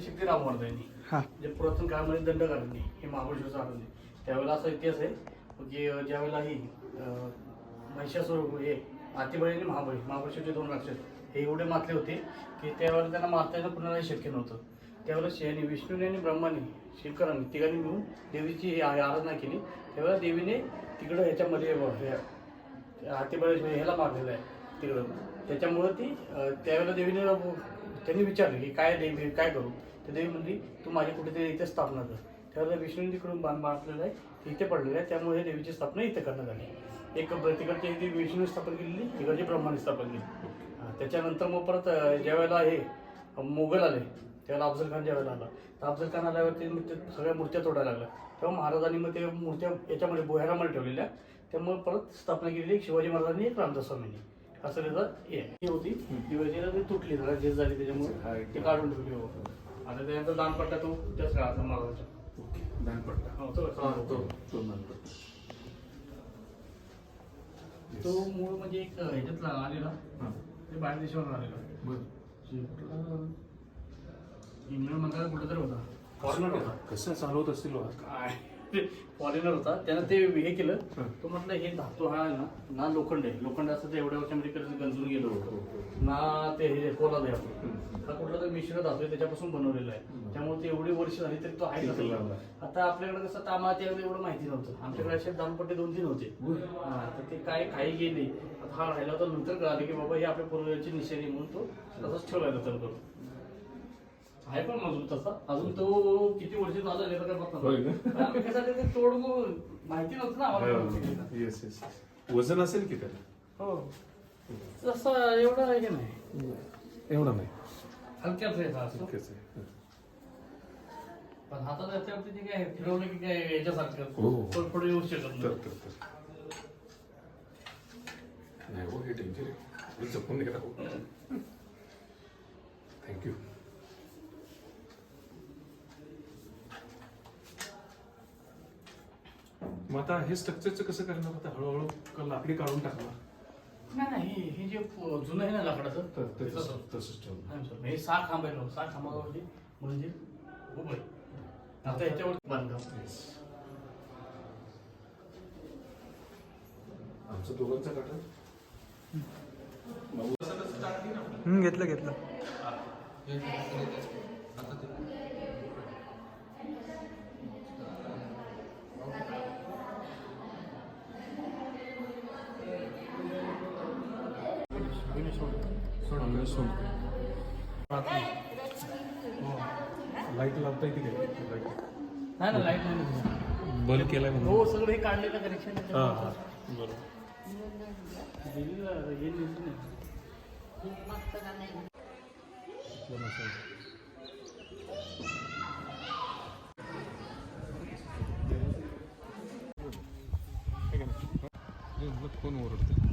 किती रामवर्धांनी हा. जे पुरातन काळामध्ये दंडकारण्य हे महाबळेश्वरचं आनंद आहे त्यावेळेला असा इतिहास आहे की ज्यावेळेला ही अं, महिषासुर हे आतिबळी आणि महाबळी महाबळेश्वरचे दोन राक्षस हे एवढे मातले होते की त्यावेळेला त्यांना मारता येणं कुणालाही शक्य नव्हतं. त्यावेळेला शनी विष्णूने आणि ब्रह्माने शंकरांनी तिघांनी मिळून देवीची ही आ- आराधना केली. त्यावेळेला देवीने तिकडं ह्याच्यामध्ये व- हे- हातीबळेश्वर ह्याला मारलेलं आहे तिकडं. त्याच्यामुळं ती अं, त्यावेळेला देवीने त्यांनी विचारलं की काय देवी काय करू? तर देवी म्हणली तू माझी कुठेतरी इथे स्थापना कर. त्यावेळेला विष्णूने बांध बांधलेलं आहे इथे पडलेलं आहे. त्यामुळे देवीची स्थापना इथे करण्यात आली. एक तिकडची इथे विष्णूने स्थापन केलेली तिकडची ब्रह्माने स्थापन केली त्याच्यानंतर मग परत अं, ज्यावेळेला हे मोगल आले त्यावेळेला अफजल खान ज्यावेळेला आला तर अफजल खान आल्यावरती मग ते सगळ्या मूर्त्या तोडायला लागल्या तेव्हा महाराजांनी मग ते मूर्त्या याच्यामध्ये बोह्यारामध्ये ठेवलेल्या. त्यामुळे परत स्थापना केलेली एक शिवाजी महाराजांनी एक रामदास स्वामींनी. असं त्याचं हे होती. दिवाळीला ती तुटली जरा झीज झाली त्याच्यामुळे. ते काढून ठेवली हो आता त्यानंतर दानपट्टा तो त्याच काळाचा महाराजांचा दानपट्टा. हो, तो तो तो दानपट्टा. तो मूळ म्हणजे एक ह्याच्यातला आलेला. ते बाहेर देशावरून आलेला. इंग्लंडमध्ये कुठं तरी होता. फॉरेनर होता. कसं चालवत असतील हो? काय? फॉरेनर होता त्यानं ते हे केलं. तो म्हटलं हे धातू हा ना ना लोखंड आहे लोखंड असं ते एवढ्या वर्षामध्ये कधी गंजून गेलो होतं ना ते हे पोलाद आहे आपण हं. कुठला तरी मिश्र धातू आहे त्याच्यापासून बनवलेला आहे. त्यामुळे ते एवढी वर्ष झाली तरी तो आहे. आता आपल्याकडे कसं तामा त्यावेळी एवढं माहिती नव्हतं आमच्याकडे असे दानपट्टे दोन तीन होते. हा, तर ते काय काही गेले आता हा राहिला होता नंतर कळालं की बाबा हे आपल्या पूर्वजांची निशाणी म्हणून तो तसंच ठेवला करून आहे पण मजबूत तसा. अजून तो किती वर्ष झालं त्याचा काय पत्ता होय? आम्ही ते तोडून माहिती नव्हतं ना आम्हाला येस येस वजन असेल की त्याला? हो. तसं एवढं आहे की नाही? एवढं नाही. हलक्याच आहे हा असं. इतकंच आहे. पण हातात याच्यावरती ते काय फिरवलं की काय याच्यासारखं. हो, हो. पण पुढे येऊ शकत तर नाही. तर तर नाही हो हे डेंजर आहे. हे जपून नाही राहू मग आता हे स्ट्रक्चरचं कसं करणार? आता हळूहळू लाकडी काढून टाकणार. नाही नाही हे- हे जे जुनं आहे ना लाकडाचं? तर ते तसं. तसं- तसंच नाही सर, हे सहा खांब आहे सहा खांबावरती म्हणजे उभं आहे. आता याच्यावर बांधकाम. आमचं दोघांचं हम्म, घेतलं घेतलं. लाइट लावता येते काय नाही ना लाइट नाही बल्ब केलाय हो सगळं हे काढलेलं कनेक्शन हा हा. बरोबर. हे. कोण ओरडतं